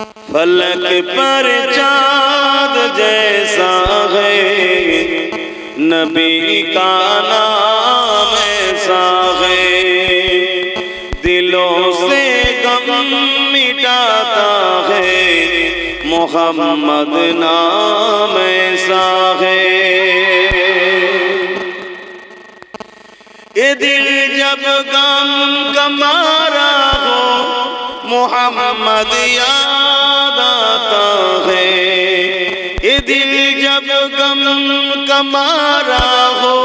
فلک پر چاند جیسا ہے، نبی کا نام ایسا ہے۔ دلوں سے غم مٹاتا ہے، محمد نام ایسا ہے۔ یہ دل جب غم کمارا ہو، محمد یاد دل جب غم کمارا ہو،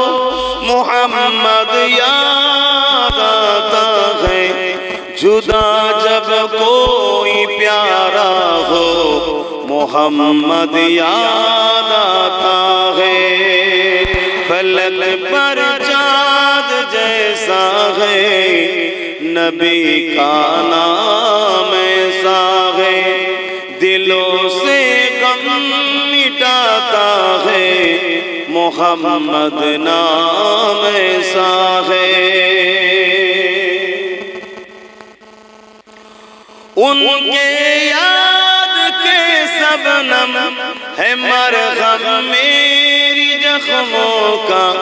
محمد یاد آتا ہے۔ جدا جب کوئی پیارا ہو، محمد یاد آتا ہے۔ فلک پر چاند جیسا ہے، نبی کا نام محمد نام ایسا ہے۔ ان کے یاد کے سب نم ہے مرغم میری زخموں کا۔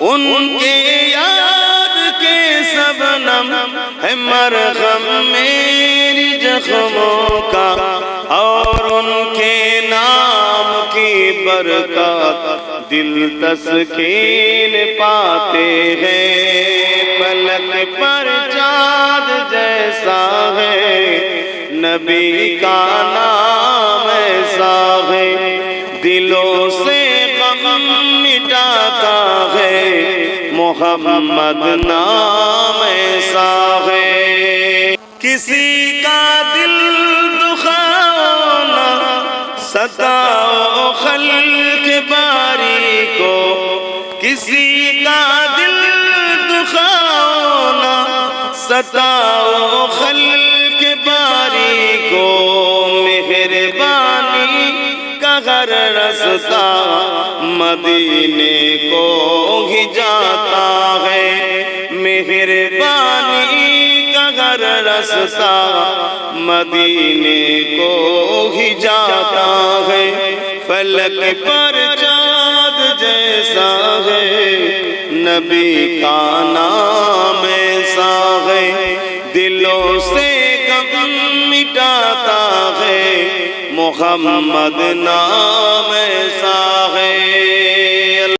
ان کے یاد کے سب نم ہے مرغم میری زخموں کا۔ اور ان کے نام کی برکات دل تسکین پاتے ہیں، پلک پر چاند جیسا ہے، نبی کا نام ایسا ہے، دلوں سے غم مٹاتا ہے، محمد نام ایسا ہے۔ کسی کا دل دکھاؤ نہ ستاؤ کسی کا دل دکھاؤ ستاؤ خلق باری کو مہربانی کا گھر رستا مدینے کو ہی جاتا ہے۔ مہربانی کا گھر رستا مدینے کو ہی جاتا ہے۔ فلک پر چاند نبی کا نام ایسا ہے دلوں سے غم مٹاتا ہے محمد نام ایسا ہے